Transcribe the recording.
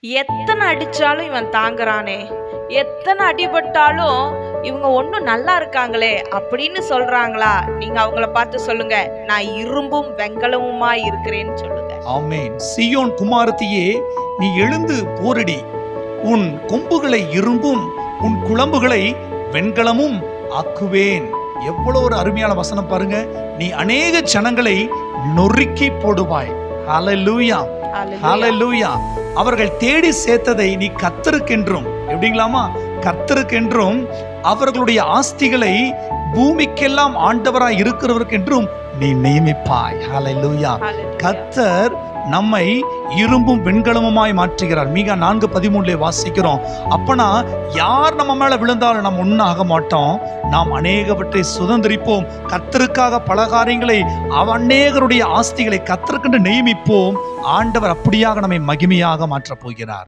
எத்தனை அடிச்சாலும் இவன் தாங்குறானே. எத்தனை அடிபட்டாலும் இவங்க ஒன்றும் நல்லா இருக்காங்களே அப்படின்னு சொல்றாங்களா? நீங்க அவங்கள பார்த்து சொல்லுங்க. நான் இரும்பும் வெங்கலமுமா இருக்கிறேன்னு சொல்லுங்க. ஆமென். சியோன் குமாரத்தியே நீ எழுந்து போரடி. உன் கொம்புகளை இரும்பும் உன் குளம்புகளை வெண்கலமும் ஆக்குவேன். எவ்வளவு ஒரு அருமையான வசனம் பாருங்க. நீ அநேக ஜனங்களை நொறுக்கி போடுவாய். ஹalleluya. Hallelujah. அவர்கள் தேடி சேர்த்ததை நீ கத்தருக்கென்றும் எப்படிங்களாமா கத்தருக்கென்றும் அவர்களுடைய ஆஸ்திகளை பூமிக்கெல்லாம் ஆண்டவராய் இருக்கிறவருக்கென்றும் நீ நியமிப்பாய். ஹalleluya Hallelujah. கத்தர் நம்மை இரும்பும் வெண்கலமுமாய் மாற்றுகிறார். மீகா நான்கு பதிமூணுல வாசிக்கிறோம். அப்பனா யார் நம்ம மேல விழுந்தாலும் நம்ம ஒன்றும் ஆக மாட்டோம். நாம் அநேகவற்றை சுதந்திரிப்போம். கத்தருக்காக பல காரியங்களை அவ அநேகருடைய ஆஸ்திகளை கத்தருக்கென்று நியமிப்போம். ஆண்டவர் அப்படியாக நம்மை மகிமையாக மாற்றப் போகிறார்.